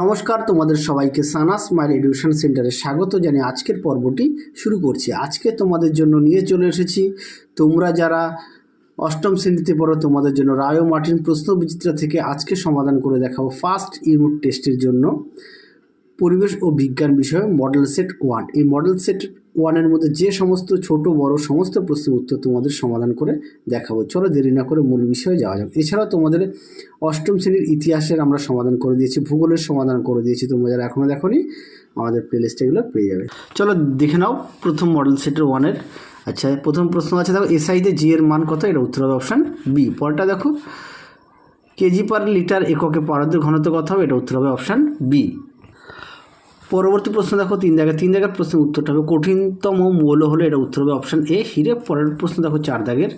নমস্কার, তোমাদের সবাইকে সানা স্মাইল এডুকেশন সেন্টারে স্বাগত জানিয়ে আজকের পর্বটি শুরু করছি। আজকে তোমাদের জন্য নিয়ে চলে এসেছি। তোমরা যারা অষ্টম শ্রেণীতে পড়ো, তোমাদের জন্য রায় মার্টিন প্রশ্ন বিচিত্রা থেকে আজকে সমাধান করে দেখাবো ফার্স্ট ইউনিট টেস্টের জন্য। পরিবেশ ও বিজ্ঞান বিষয়ে মডেল সেট ওয়ান এই মডেল সেট ওয়ানের মধ্যে যে সমস্ত ছোট, বড় সমস্ত প্রশ্নের উত্তর তোমাদের সমাধান করে দেখাবো। চলো দেরি না করে মূল বিষয়ে যাওয়া যাক। এছাড়াও তোমাদের অষ্টম শ্রেণির ইতিহাসের আমরা সমাধান করে দিয়েছি, ভূগোলের সমাধান করে দিয়েছি। তোমরা যারা এখনও দেখোনি, আমাদের প্লেলিস্টে এগুলো পেয়ে যাবে। চলো দেখে নাও প্রথম মডেল সেটের ওয়ানের আচ্ছা প্রথম প্রশ্ন আছে, দেখো এসআইতে জি এর মান কত? এটা উত্তর হবে অপশান বি পরটা দেখো, কেজি পার লিটার এককে পারদের ঘনত্ব কত হবে? এটা উত্তর হবে অপশান বি পরবর্তী প্রশ্ন দেখো, তিন জায়গায়, তিন জায়গার প্রশ্নের উত্তরটা হবে। কঠিনতম মৌল হলো এটা উত্তর হবে অপশান এ হিরে। পরের প্রশ্ন দেখো, চার দাগের।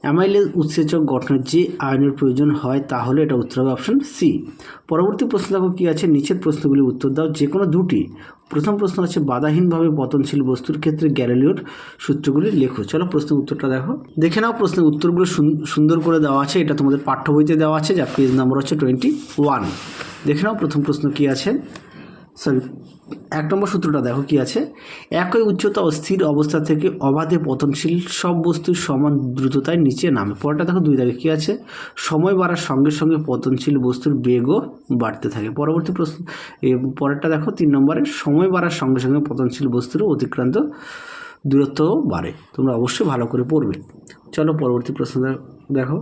অ্যামাইলেজ উৎসেচক গঠনের যে আয়নের প্রয়োজন হয় তাহলে এটা উত্তর হবে অপশান সি পরবর্তী প্রশ্ন দেখো, কী আছে? নিচের প্রশ্নগুলি উত্তর দাও যে কোনো দুটি। প্রথম প্রশ্ন আছে বাধাহীনভাবে পতনশীল বস্তুর ক্ষেত্রে গ্যালিলিওর সূত্রগুলি লেখো। চলো প্রশ্নের উত্তরটা দেখো। দেখে নাও প্রশ্নের উত্তরগুলো সুন- সুন্দর করে দেওয়া আছে। এটা তোমাদের পাঠ্য বইতে দেওয়া আছে, যার পেজ নাম্বার হচ্ছে টোয়েন্টি ওয়ান দেখে নাও প্রথম প্রশ্ন কী আছে। সরি এক নম্বর সূত্রটা দেখো কি আছে? একই উচ্চতা ও স্থির অবস্থা থেকে অবাধে পতনশীল সব বস্তুর সমান দ্রুততায় নিচে নামে। পরেরটা দেখো দুই দাগে কী আছে? সময় বাড়ার সঙ্গে সঙ্গে পতনশীল বস্তুর বেগও বাড়তে থাকে। পরবর্তী প্রশ্ন পরেরটা দেখো তিন নম্বরে, সময় বাড়ার সঙ্গে সঙ্গে পতনশীল বস্তুর অতিক্রান্ত দূরত্বও বাড়ে। তোমরা অবশ্যই ভালো করে পড়বে। চলো পরবর্তী প্রশ্ন দেখো।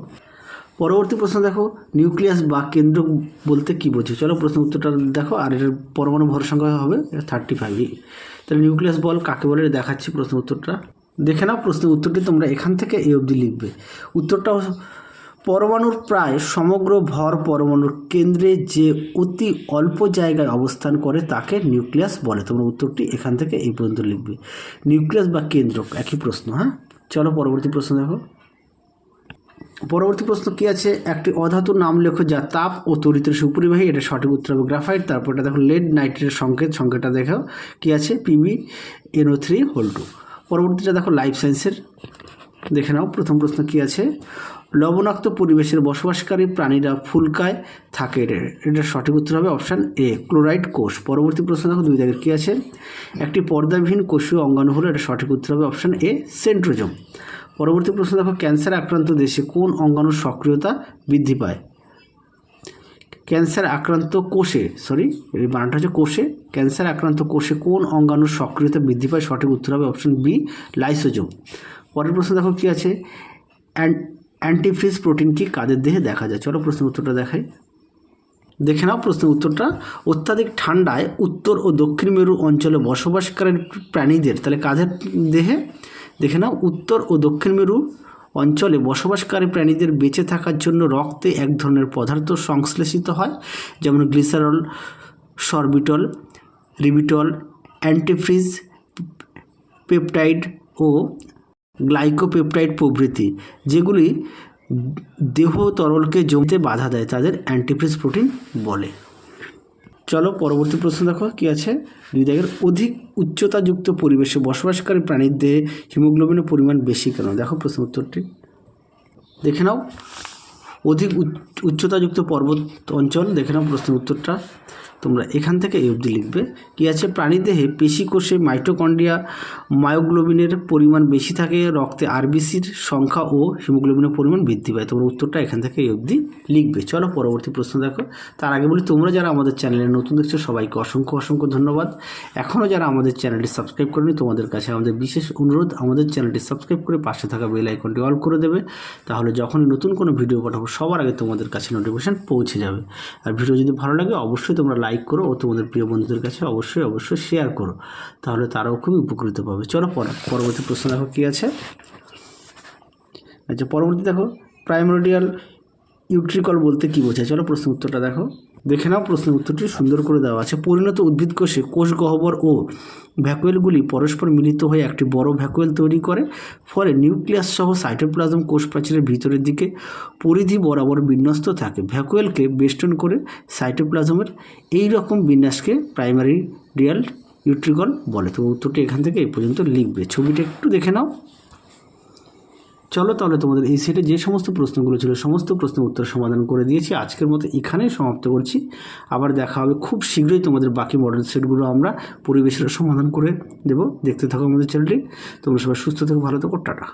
পরবর্তী প্রশ্ন দেখো নিউক্লিয়াস বা কেন্দ্র বলতে কি বোঝো? চলো প্রশ্ন উত্তরটা দেখো, আর এটার পরমাণু ভর সংখ্যা হবে থার্টি ফাইভ তাহলে নিউক্লিয়াস বল কাকে বলে? দেখাচ্ছি প্রশ্ন উত্তরটা। দেখে নাও প্রশ্নের উত্তরটি তোমরা এখান থেকে এই অবধি লিখবে। উত্তরটা পরমাণুর প্রায় সমগ্র ভর পরমাণুর কেন্দ্রে যে অতি অল্প জায়গায় অবস্থান করে তাকে নিউক্লিয়াস বলে। তোমরা উত্তরটি এখান থেকে এই পর্যন্ত লিখবে। নিউক্লিয়াস বা কেন্দ্র, একই প্রশ্ন হ্যাঁ? চলো পরবর্তী প্রশ্ন দেখো। পরবর্তী প্রশ্ন কি আছে? একটি অধাতুর নাম লেখো যা তাপ ও তরিতের সুপরিবাহী এটা সঠিক উত্তর হবে গ্রাফাইট। তারপরটা দেখো, লেড নাইট্রেটের সংকেত। সংকেতটা দেখো কি আছে? PB NO three whole two পরবর্তীটা দেখো লাইফ সায়েন্সের দেখে নাও, প্রথম প্রশ্ন কি আছে? লবণাক্ত পরিবেশের বসবাসকারী প্রাণীরা ফুলকায় থাকে। এটা সঠিক উত্তর হবে অপশান এ ক্লোরাইড কোষ। পরবর্তী প্রশ্ন দেখো, দুই জায়গায় কী আছে? একটি পর্দাবিহীন কোষীয় অঙ্গাণু হলো, এটা সঠিক উত্তর হবে অপশান এ সেন্ট্রোজম পরবর্তী প্রশ্ন দেখো ক্যান্সার আক্রান্ত দেশে কোন অঙ্গাণুর সক্রিয়তা বৃদ্ধি পায়? ক্যান্সার আক্রান্ত কোষে সরি বানানটা হচ্ছে কোষে। ক্যান্সার আক্রান্ত কোষে কোন অঙ্গাণুর সক্রিয়তা বৃদ্ধি পায়? সঠিক উত্তর হবে অপশন বি লাইসোজোম পরের প্রশ্ন দেখো, কী আছে? অ্যান- অ্যান্টিফ্রিজ প্রোটিন কি কাদের দেহে দেখা যায়? চলো প্রশ্নের উত্তরটা দেখাই। দেখে নাও প্রশ্নের উত্তরটা। অত্যাধিক ঠান্ডায় উত্তর ও দক্ষিণ মেরু অঞ্চলে বসবাসকারী প্রাণীদের, তাহলে কাদের দেহে? দেখে নাও, উত্তর ও দক্ষিণ মেরু অঞ্চলে বসবাসকারী প্রাণীদের বেঁচে থাকার জন্য রক্তে এক ধরনের পদার্থ সংশ্লেষিত হয়, যেমন glycerol, sorbitol, ribitol, antifreeze, peptide ও গ্লাইকোপেপটাইড প্রভৃতি, যেগুলি দেহ তরলকে জমতে বাধা দেয়, তাদের অ্যান্টিফ্রিজ প্রোটিন বলে। চলো পরবর্তী প্রশ্ন দেখো, কি আছে? দুই দাগের অধিক উচ্চতাযুক্ত পরিবেশে বসবাসকারী প্রাণীর দেহে হিমোগ্লোবিনের পরিমাণ বেশি কেন? দেখো প্রশ্ন উত্তরটি। দেখে নাও। অধিক উচ্চ- উচ্চতাযুক্ত পর্বত অঞ্চল, দেখে নাও প্রশ্নের উত্তরটা। তোমরা এখান থেকে এই অবধি লিখবে। কী আছে? প্রাণীদেহে পেশিকোষে মাইটোকন্ড্রিয়া মায়োগ্লোবিনের পরিমাণ বেশি থাকে, রক্তে আরবিসির সংখ্যা ও হিমোগ্লোবিনের পরিমাণ বৃদ্ধি পায়। তোমরা উত্তরটা এখান থেকে এই অবধি লিখবে। চলো পরবর্তী প্রশ্ন দেখো। তার আগে বলি, তোমরা যারা আমাদের চ্যানেলে নতুন দেখছ, সবাইকে অসংখ্য অসংখ্য ধন্যবাদ। এখনও যারা আমাদের চ্যানেলটি সাবস্ক্রাইব করেনি, তোমাদের কাছে আমাদের বিশেষ অনুরোধ, আমাদের চ্যানেলটি সাবস্ক্রাইব করে পাশে থাকা বেল আইকনটি অল করে দেবে। তাহলে যখনই নতুন কোনো ভিডিও পাঠাবো, সবার আগে তোমাদের কাছে নোটিফিকেশান পৌঁছে যাবে। আর ভিডিও যদি ভালো লাগে, অবশ্যই তোমরা লাইক করো ও তোমাদের প্রিয় বন্ধুদের কাছে অবশ্যই অবশ্যই শেয়ার করো। তাহলে তারাও খুবই উপকৃত পাবে। চলো পর- পরবর্তী প্রশ্ন দেখো কী আছে। আচ্ছা পরবর্তী দেখো প্রাইমোডিয়াল ইউট্রিকল বলতে কী বোঝায়? চলো প্রশ্ন উত্তরটা দেখো। দেখে নাও প্রশ্নের উত্তরটি, সুন্দর করে দেওয়া আছে। পরিণত উদ্ভিদ কোষে কোষ গহ্বর ও ভ্যাকুয়েলগুলি পরস্পর মিলিত হয়ে একটি বড় ভ্যাকুয়েল তৈরি করে। ফলে নিউক্লিয়াস সহ সাইটোপ্লাজম কোষ প্রাচীরের ভিতরের দিকে পরিধি বরাবর বিন্যস্ত থাকে। ভ্যাকুয়েলকে বেষ্টন করে সাইটোপ্লাজমের এই রকম বিন্যাসকে প্রাইমারি রিয়াল ইউট্রিকল বলে। তো উত্তরটি এখান থেকে এই পর্যন্ত লিখবে। ছবিটা একটু দেখে নাও। চলো তাহলে তোমাদের এই সেটে যে সমস্ত প্রশ্নগুলো ছিল, সমস্ত প্রশ্নের উত্তর সমাধান করে দিয়েছি। আজকের মতো এখানেই সমাপ্ত করছি। আবার দেখা হবে খুব শীঘ্রই তোমাদের বাকি মডেল সেটগুলো আমরা পরিবেশের সমাধান করে দেব। দেখতে থাকো আমাদের চ্যানেলটি তোমরা সবাই সুস্থ থেকো, ভালো থাকো, টাটা।